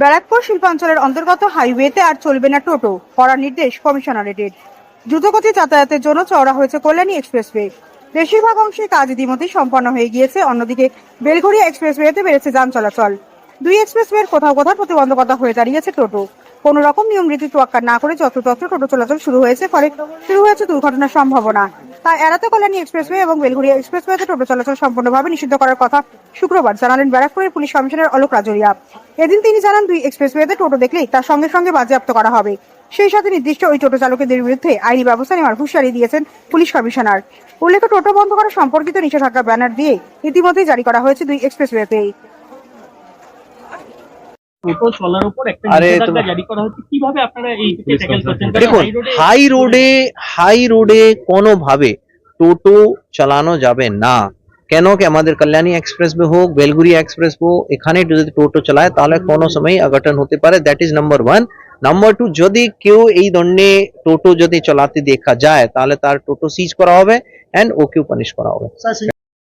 ব্যারাকপুর শিল্পাঞ্চলের অন্তর্গত হাইওয়েতে আর চলবে না টোটো, করার নির্দেশ কমিশনারেটের। দ্রুতগতি যাতায়াতের জন্য চওড়া হয়েছে কল্যাণী এক্সপ্রেসওয়ে। বেশিরভাগ অংশে কাজ ইতিমধ্যেই সম্পন্ন হয়ে গিয়েছে, অন্যদিকে বেলঘড়িয়া এক্সপ্রেসওয়েতে বেড়েছে যান চলাচল। দুই এক্সপ্রেসওয়ের কোথাও কোথাও প্রতিবন্ধকতা হয়ে দাঁড়িয়েছে টোটো। কোন রকম নিয়ম রীতি তোয়াক্কা না করে যত্রতত্র টোটো চলাচল শুরু হয়েছে, ফলে শুরু হয়েছে দুর্ঘটনার সম্ভাবনা। তাই এড়াতে কল্যাণী এক্সপ্রেসওয়ে এবং বেলঘড়িয়া এক্সপ্রেসওয়েতে টোটো চলাচল সম্পূর্ণভাবে নিষিদ্ধ করার কথা শুক্রবার জানালেন ব্যারাকপুরের পুলিশ কমিশনার অলোক রাজরিয়া। এদিন তিনি জানান, দুই এক্সপ্রেসওয়েতে টোটো দেখলেই তার সঙ্গে সঙ্গে বাজেয়াপ্ত করা হবে। সেই সাথে নির্দিষ্ট ওই টোটো চালকদের বিরুদ্ধে আইনি ব্যবস্থা নেওয়ার হুঁশিয়ারি দিয়েছেন পুলিশ কমিশনার। উল্লেখ্য, টোটো বন্ধ করা সম্পর্কিত নিষেধাজ্ঞা ব্যানার দিয়ে ইতিমধ্যেই জারি করা হয়েছে দুই এক্সপ্রেসওয়েতেই। টোটো চলার উপর একটা নিষেধাজ্ঞা জারি করা হচ্ছে। কীভাবে আপনারা এই ট্যাকেল করছেন? দেখুন হাই রোডে হাই রোডে কোনোভাবে টোটো চালানো যাবে না। কেন কি আমাদের কল্যাণী এক্সপ্রেস হোক বেলগুড়ি এক্সপ্রেস হোক এখানে যদি টোটো চালায় তাহলে কোনো সময় অঘটন হতে পারে। That is number one number two যদি কেউ এই ধরনের টোটো যদি চালাতে দেখা যায় তাহলে তার টোটো সিজ করা হবে অ্যান্ড ওকেও পানিশ করা হবে।